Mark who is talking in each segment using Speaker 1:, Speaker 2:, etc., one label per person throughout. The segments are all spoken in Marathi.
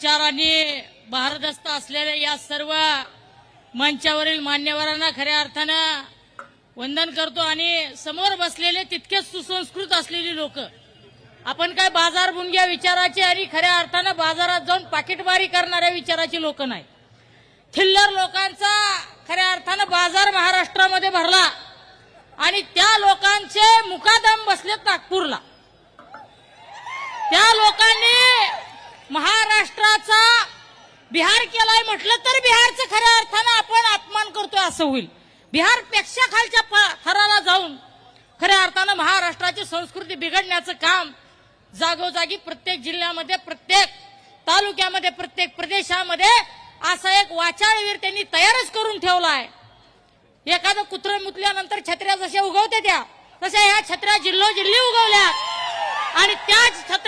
Speaker 1: विचारांनी भारदस्त असलेल्या या सर्व मंचावरील मान्यवरांना खऱ्या अर्थानं वंदन करतो आणि समोर बसलेले तितकेच सुसंस्कृत असलेली लोक. आपण काय बाजार बुंग्या विचाराचे आणि खऱ्या अर्थानं बाजारात जाऊन पाकिटमारी करणाऱ्या विचाराची लोक नाही. थिल्लर लोकांचा खऱ्या अर्थानं बाजार महाराष्ट्रामध्ये भरला आणि त्या लोकांचे मुकादम बसलेत नागपूरला. त्या लोकांनी महाराष्ट्राचा बिहार केलाय म्हटलं तर बिहारचं खऱ्या अर्थानं आपण अपमान करतोय असं होईल. बिहारपेक्षा खालच्या थराला जाऊन खऱ्या अर्थानं महाराष्ट्राची संस्कृती बिघडण्याचं काम जागोजागी प्रत्येक जिल्ह्यामध्ये प्रत्येक तालुक्यामध्ये प्रत्येक प्रदेशामध्ये असा एक वाचाळवीर त्यांनी तयारच करून ठेवला आहे एखादं कुत्रं मुतल्यानंतर छत्र्या जशा उगवते त्या तशा ह्या छत्र्या जिल्होजिल्ही उगवल्या आणि त्याच छत्र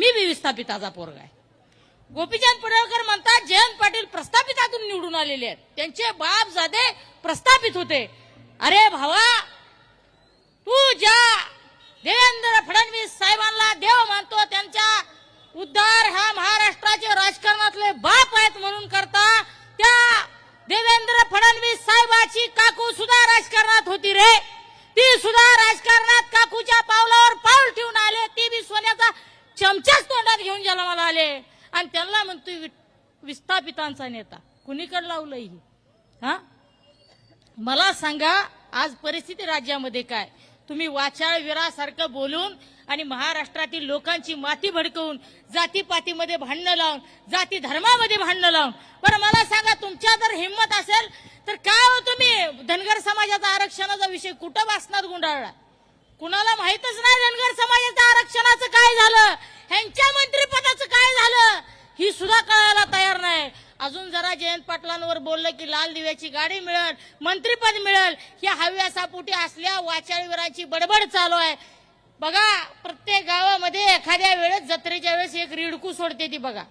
Speaker 1: मी बी विस्थापिताचा पोरगा आहे. गोपीचंद पडळकर म्हणतात जयंत पाटील प्रस्थापितातून निवडून आलेले आहेत. त्यांचे बाप जादे प्रस्थापित होते. अरे भावा तू ज्या देवेंद्र फडणवीस साहेबांना देव मानतो त्यांच्या उद्धार हा महाराष्ट्राचे राजकारणातले बाप आहेत म्हणून करता त्या देवेंद्र फडणवीस साहेबाची काकू सुद्धा राजकारणात होती रे ती सुद्धा राजकारणात काकूच्या पावलावर पाऊल ठेवून आले ती बी सोन्याचा चमचाच तोंडात घेऊन जन्माला आले आणि त्यांना म्हणतोय वि- विस्थापितांचा नेता. कुणीकडे लावलंही हा? मला सांगा आज परिस्थिती राज्यामध्ये काय? तुम्ही वाचाळवीरासारखं बोलून आणि महाराष्ट्रातील लोकांची माती भडकवून जातीपातीमध्ये भांडणं लावून जाती धर्मामध्ये भांडणं लावून. बरं मला सांगा तुमच्या जर हिंमत असेल तर काय हो तुम्ही? धनगर समाजाचा आरक्षणाचा विषय कुठं वाचनात गुंडाळला? कुणाला माहितच नाही धनगर समाजाच्या आरक्षणाचं काय झालं? ह्यांच्या मंत्रिपदाचं काय झालं? ही सुद्धा कळायला तयार नाही. अजून जरा जयंत पाटलांवर बोललं की लाल दिव्याची गाडी मिळेल मंत्रिपद मिळेल या हव्यासापोटी असल्या वाचाळीवरांची बडबड चालू आहे. बघा प्रत्येक गावामध्ये एखाद्या वेळेस जत्रेच्या वेळेस एक रिडकू सोडते ती बघा.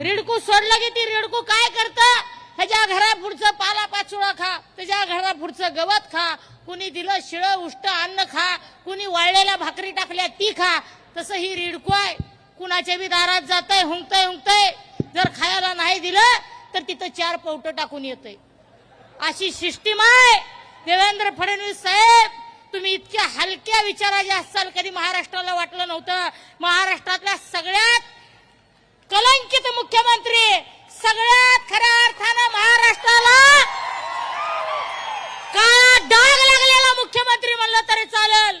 Speaker 1: रिडकू सोडलं की ती रिडकू काय करतं? त्याच्या घरापुढचं पाला पाचोळा खा त्याच्या घरापुढचं गवत खा कुणी दिलं शिळ उष्ट अन्न खा कुणी वाळलेल्या भाकरी टाकल्या ती खा. तसं ही रिडकू आहे. कुणाच्या बी दारात जातंय हुंकतय हुंकतय. जर खायला नाही दिलं तर तिथं चार पवट टाकून येतंय. अशी सिस्टीम आहे. देवेंद्र फडणवीस साहेब तुम्ही इतक्या हलक्या विचाराचे असाल कधी महाराष्ट्राला वाटलं नव्हतं. महाराष्ट्रातल्या सगळ्यात कलंकित मुख्यमंत्री सगळ्यात खऱ्या अर्थानं महाराष्ट्राला काळा डाग लागलेला मुख्यमंत्री म्हणलं तरी चालेल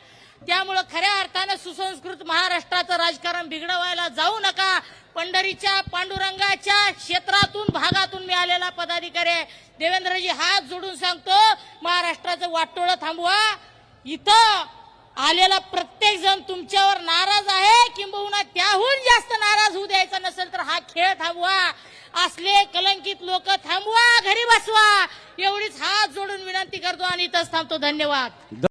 Speaker 1: त्यामुळं खऱ्या अर्थानं सुसंस्कृत महाराष्ट्राचं राजकारण बिघडवायला जाऊ नका. पंढरीच्या पांडुरंगाच्या क्षेत्रातून भागातून मी आलेला पदाधिकारी आहे. देवेंद्रजी हात जोडून सांगतो महाराष्ट्राचं वाटोळं थांबवा. इथं आलेला प्रत्येक जण तुमच्यावर नाराज आहे किंबहुना त्याहून जास्त नाराज होऊ द्यायचा नसेल तर हा खेळ थांबवा. असले कलंकित लोक थांबवा घरी बसवा. एवढीच हात जोडून विनंती करतो आणि इथंच थांबतो. धन्यवाद.